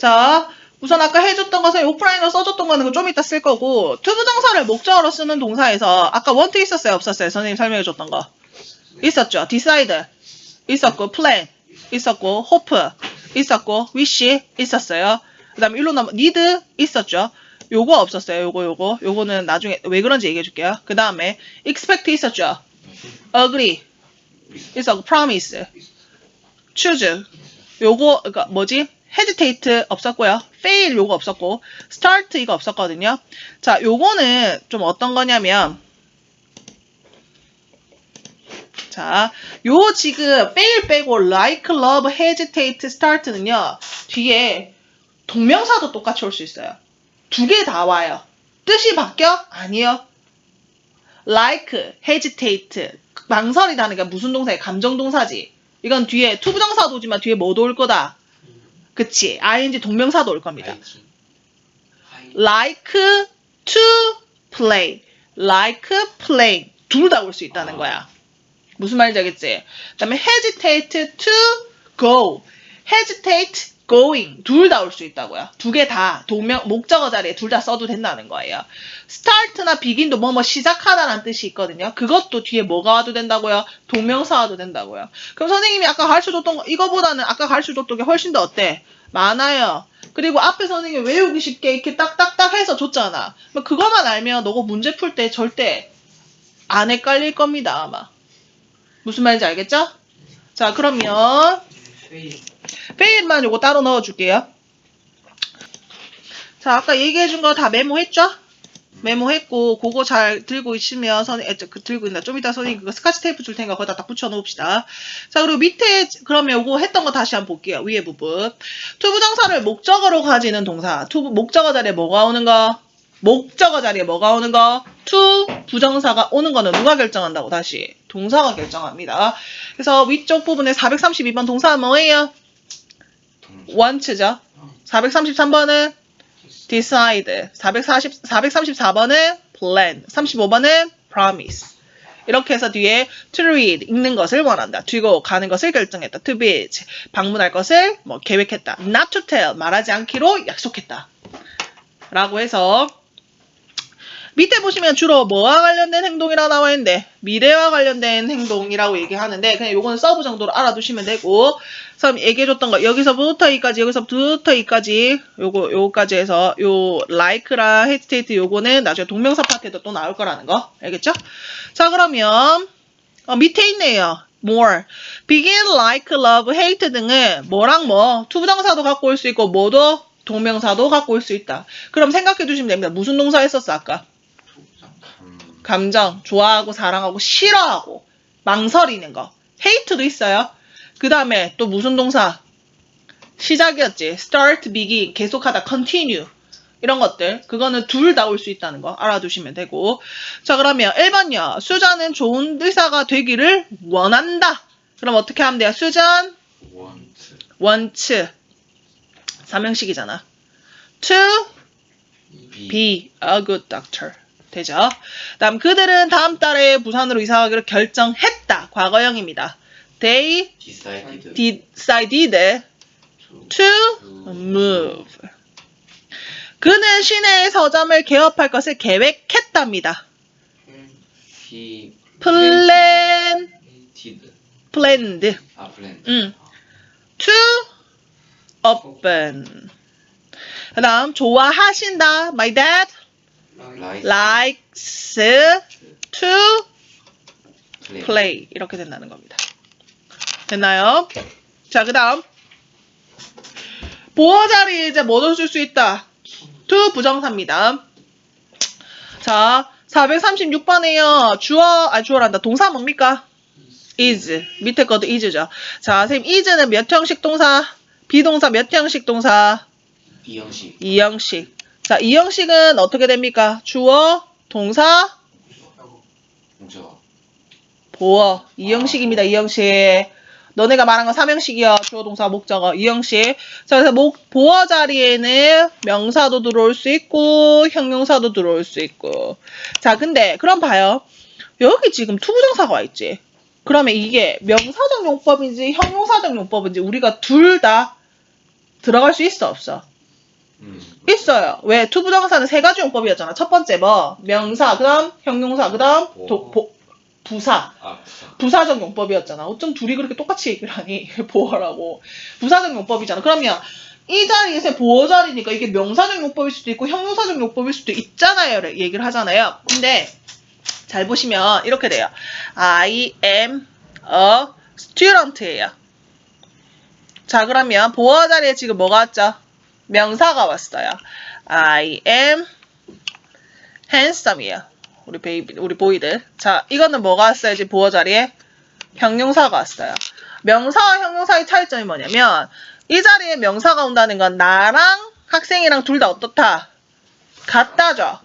자, 우선 아까 해줬던 것은 오프라인으로 써줬던 거는 좀 이따 쓸 거고 투부정사를 목적어로 쓰는 동사에서 아까 want 있었어요 없었어요? 선생님 설명해줬던 거. 있었죠? decide. 있었고 plan. 있었고 hope. 있었고 wish. 있었어요. 그 다음에 일로 넘어 need 있었죠? 요거 없었어요. 요거 요거. 요거는 나중에 왜 그런지 얘기해 줄게요. 그 다음에 expect 있었죠? agree. 있었고 promise. choose. 요거 그니까 뭐지 hesitate 없었고요 fail 요거 없었고 start 이거 없었거든요 자 요거는 좀 어떤 거냐면 자, 요 지금 fail 빼고 like, love, hesitate, start는요 뒤에 동명사도 똑같이 올 수 있어요. 두 개 다 와요. 뜻이 바뀌어? 아니요. like, hesitate, 망설이다는 게 무슨 동사예요? 감정 동사지. 이건 뒤에 투부정사도 오지만 뒤에 뭐도 올 거다. 그치? ing 동명사도 올 겁니다. like to play, like play 둘 다 올 수 있다는 거야. 무슨 말인지 알겠지? 그 다음에 hesitate to go, hesitate going 둘 다 올 수 있다고요. 두 개 다 동명 목적어 자리에 둘 다 써도 된다는 거예요. start나 begin도 뭐 뭐 시작하다라는 뜻이 있거든요. 그것도 뒤에 뭐가 와도 된다고요? 동명사 와도 된다고요. 그럼 선생님이 아까 가르쳐 줬던 거 이거보다는 아까 가르쳐 줬던 게 훨씬 더 어때? 많아요. 그리고 앞에 선생님이 외우기 쉽게 이렇게 딱딱딱 해서 줬잖아. 뭐 그거만 알면 너가 문제 풀 때 절대 안 헷갈릴 겁니다, 아마. 무슨 말인지 알겠죠? 자, 그러면 페일만 요거 따로 넣어줄게요. 자, 아까 얘기해준 거 다 메모했죠? 메모했고, 그거 잘 들고 있으면, 선, 에, 그, 들고 있나? 좀 이따 선생님 그거 스카치 테이프 줄 테니까 거기다 딱 붙여놓읍시다. 자, 그리고 밑에, 그러면 요거 했던 거 다시 한번 볼게요. 위에 부분. 투부정사를 목적어로 가지는 동사. 투부, 목적어 자리에 뭐가 오는 거? 목적어 자리에 뭐가 오는 거? 투 부정사가 오는 거는 누가 결정한다고 다시? 동사가 결정합니다. 그래서 위쪽 부분에 432번 동사 뭐예요? Want죠. 433번은 decide. 440, 434번은 plan. 35번은 promise. 이렇게 해서 뒤에 to read 읽는 것을 원한다. 뒤고 가는 것을 결정했다. to visit 방문할 것을 뭐 계획했다. not to tell 말하지 않기로 약속했다. 라고 해서 밑에 보시면 주로 뭐와 관련된 행동이라 나와 있는데 미래와 관련된 행동이라고 얘기하는데 그냥 요거는 서브 정도로 알아두시면 되고 그럼 얘기해줬던 거 여기서부터 여기까지 여기서부터 여기까지 요거 요거까지 해서 요 like랑 hesitate 요거는 나중에 동명사 파트에도 또 나올 거라는 거 알겠죠? 자 그러면 어, 밑에 있네요. more. begin, like, love, hate 등은 뭐랑 뭐 투부정사도 갖고 올 수 있고 뭐도 동명사도 갖고 올 수 있다. 그럼 생각해 주시면 됩니다. 무슨 동사 했었어 아까? 감정, 좋아하고 사랑하고 싫어하고 망설이는 거. hate도 있어요. 그 다음에 또 무슨 동사? 시작이었지. start, begin, 계속하다, continue. 이런 것들. 그거는 둘 다 올 수 있다는 거 알아두시면 되고. 자, 그러면 1번요. 수잔은 좋은 의사가 되기를 원한다. 그럼 어떻게 하면 돼요? 수잔, wants. 삼형식이잖아. to be a good doctor. 되죠? 다음 그들은 다음 달에 부산으로 이사가기로 결정했다. 과거형입니다. They decided to move. 그는 시내의 서점을 개업할 것을 계획했답니다. plan, planned. 음. to open. 그 다음 좋아하신다. My dad likes to play. 이렇게 된다는 겁니다. 됐나요? 자, 그 다음. 보어 자리에 이제 뭐 넣어줄 수 있다? to 부정사입니다. 자, 436번에요. 주어, 아, 주어란다. 동사 뭡니까? is. 밑에 것도 is죠. 자, 선생님, is는 몇 형식 동사? 비동사 몇 형식 동사? 이형식 이형식. 자, 이 형식은 어떻게 됩니까? 주어, 동사, 보어. 이 형식입니다. 이 형식. 너네가 말한 건 삼형식이야. 주어, 동사, 목적어. 이 형식. 자, 그래서 목, 보어 자리에는 명사도 들어올 수 있고, 형용사도 들어올 수 있고. 자, 근데, 그럼 봐요. 여기 지금 투부정사가 와 있지. 그러면 이게 명사적 용법인지 형용사적 용법인지 우리가 둘 다 들어갈 수 있어, 없어? 있어요. 왜? 투부정사는 세 가지 용법이었잖아. 첫 번째 뭐? 명사, 그 다음 형용사, 그 다음 보어. 부사. 아, 부사. 부사적 용법이었잖아. 어쩜 둘이 그렇게 똑같이 얘기를 하니? 보어라고. 부사적 용법이잖아. 그러면 이 자리에서 보어 자리니까 이게 명사적 용법일 수도 있고 형용사적 용법일 수도 있잖아요. 얘기를 하잖아요. 근데 잘 보시면 이렇게 돼요. I am a student예요. 자, 그러면 보어 자리에 지금 뭐가 왔죠? 명사가 왔어요. I am handsome이에요. 우리 베이비, 우리 보이들. 자, 이거는 뭐가 왔어요? 지금 보어 자리에? 형용사가 왔어요. 명사와 형용사의 차이점이 뭐냐면, 이 자리에 명사가 온다는 건 나랑 학생이랑 둘 다 어떻다? 같다죠.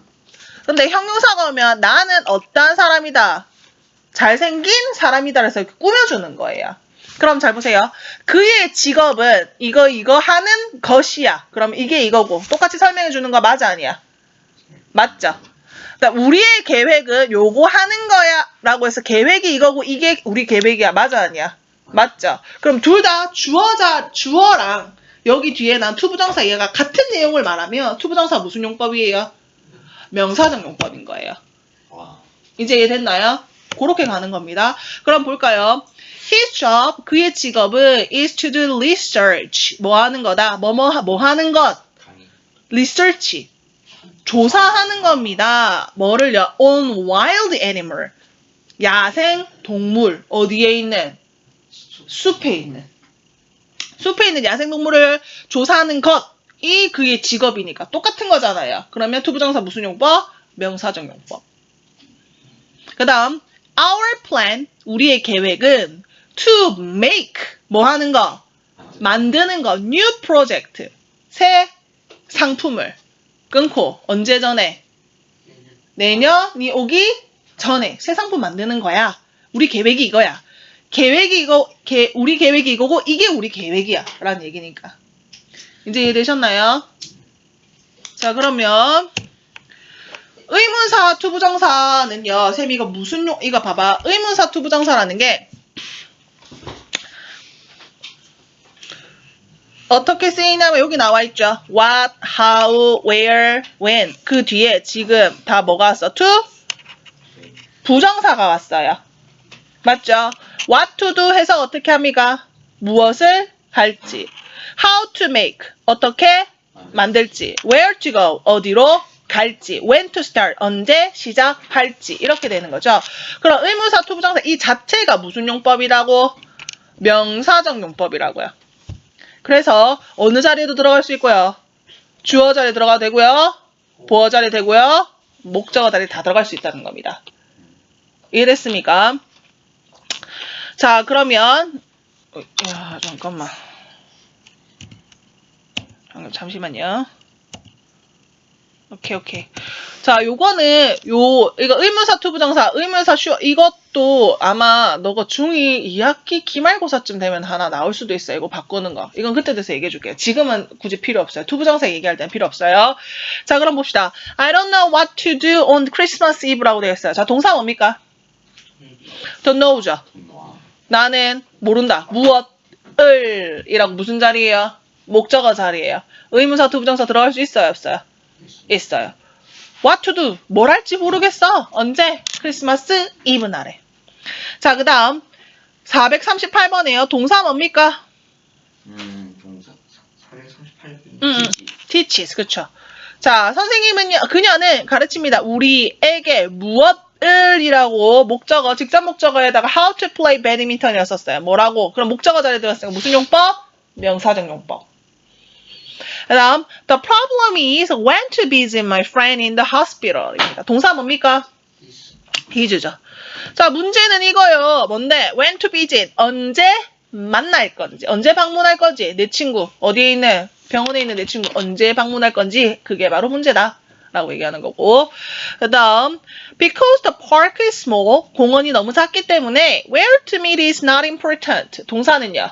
근데 형용사가 오면 나는 어떠한 사람이다. 잘생긴 사람이다. 그래서 꾸며주는 거예요. 그럼 잘 보세요. 그의 직업은 이거 이거 하는 것이야. 그럼 이게 이거고 똑같이 설명해 주는 거 맞아 아니야? 맞죠? 그러니까 우리의 계획은 요거 하는 거야 라고 해서 계획이 이거고 이게 우리 계획이야. 맞아 아니야? 맞죠? 그럼 둘 다 주어자 주어랑 여기 뒤에 난 투부정사 얘가 같은 내용을 말하면 투부정사 무슨 용법이에요? 명사적 용법인 거예요. 와. 이제 이해됐나요? 그렇게 가는 겁니다. 그럼 볼까요? His job, 그의 직업은 is to do research. 뭐 하는 거다? 뭐, 뭐, 뭐 하는 것? research. 조사하는 겁니다. 뭐를요? on wild animal. 야생 동물. 어디에 있는? 숲에 있는. 숲에 있는 야생 동물을 조사하는 것이 그의 직업이니까 똑같은 거잖아요. 그러면 투부정사 무슨 용법? 명사적 용법. 그 다음, our plan, 우리의 계획은 to make, 뭐 하는 거? 만드는 거, new project, 새 상품을 끊고, 언제 전에? 내년이 오기 전에 새 상품 만드는 거야. 우리 계획이 이거야. 계획이 이거, 계- 우리 계획이 이거고, 이게 우리 계획이야. 라는 얘기니까. 이제 이해되셨나요? 자, 그러면, 의문사 투부정사는요, 쌤 이거 무슨 용, 이거 봐봐. 의문사 투부정사라는 게, 어떻게 쓰이냐면 여기 나와 있죠. What, how, where, when. 그 뒤에 지금 다 뭐가 왔어? to? 부정사가 왔어요. 맞죠? What to do 해서 어떻게 합니까? 무엇을 할지. How to make. 어떻게 만들지. Where to go. 어디로 갈지. When to start. 언제 시작할지. 이렇게 되는 거죠. 그럼 의문사 투부정사 이 자체가 무슨 용법이라고? 명사적 용법이라고요. 그래서 어느 자리에도 들어갈 수 있고요. 주어 자리에 들어가도 되고요. 보어 자리에 되고요. 목적어 자리에 다 들어갈 수 있다는 겁니다. 이해됐습니까? 자, 그러면 어, 야, 잠깐만. 잠깐, 잠시만요. 오케이, 오케이. 자, 요거는, 요, 이거 의문사 투부정사, 의문사 슈, 이것도 아마 너가 중2 2학기 기말고사쯤 되면 하나 나올 수도 있어요. 이거 바꾸는 거. 이건 그때 돼서 얘기해 줄게요. 지금은 굳이 필요 없어요. 투부정사 얘기할 땐 필요 없어요. 자, 그럼 봅시다. I don't know what to do on Christmas Eve라고 되어 있어요. 자, 동사 뭡니까? don't know죠. 와. 나는 모른다. 무엇을 이라고 무슨 자리예요? 목적어 자리예요. 의문사 투부정사 들어갈 수 있어요, 없어요? 있어요. What to do? 뭘 할지 모르겠어. 언제? 크리스마스 이브 날에. 자, 그 다음 438번이에요. 동사 뭡니까? 음, 동사. 438분. 음, 음. teaches. 그쵸. 자, 선생님은요, 그녀는 가르칩니다. 우리에게 무엇 을 이라고 목적어, 직접 목적어에다가 how to play badminton이었었어요. 뭐라고? 그럼 목적어 자리에 들었으니까 무슨 용법? 명사적 용법. 그 다음, the problem is when to visit my friend in the hospital입니다. 동사 뭡니까? 비주죠. 자, 문제는 이거요. 뭔데? when to visit. 언제 만날 건지. 언제 방문할 건지. 내 친구. 어디에 있는? 병원에 있는 내 친구. 언제 방문할 건지. 그게 바로 문제다. 라고 얘기하는 거고. 그 다음, because the park is small. 공원이 너무 작기 때문에 where to meet is not important. 동사는요?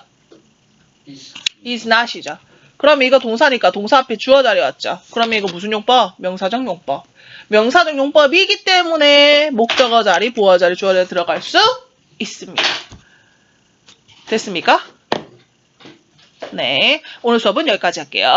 is not이죠. 그럼 이거 동사니까 동사 앞에 주어 자리 왔죠. 그러면 이거 무슨 용법? 명사적 용법. 명사적 용법이기 때문에 목적어 자리, 보어 자리, 주어 자리 들어갈 수 있습니다. 됐습니까? 네. 오늘 수업은 여기까지 할게요.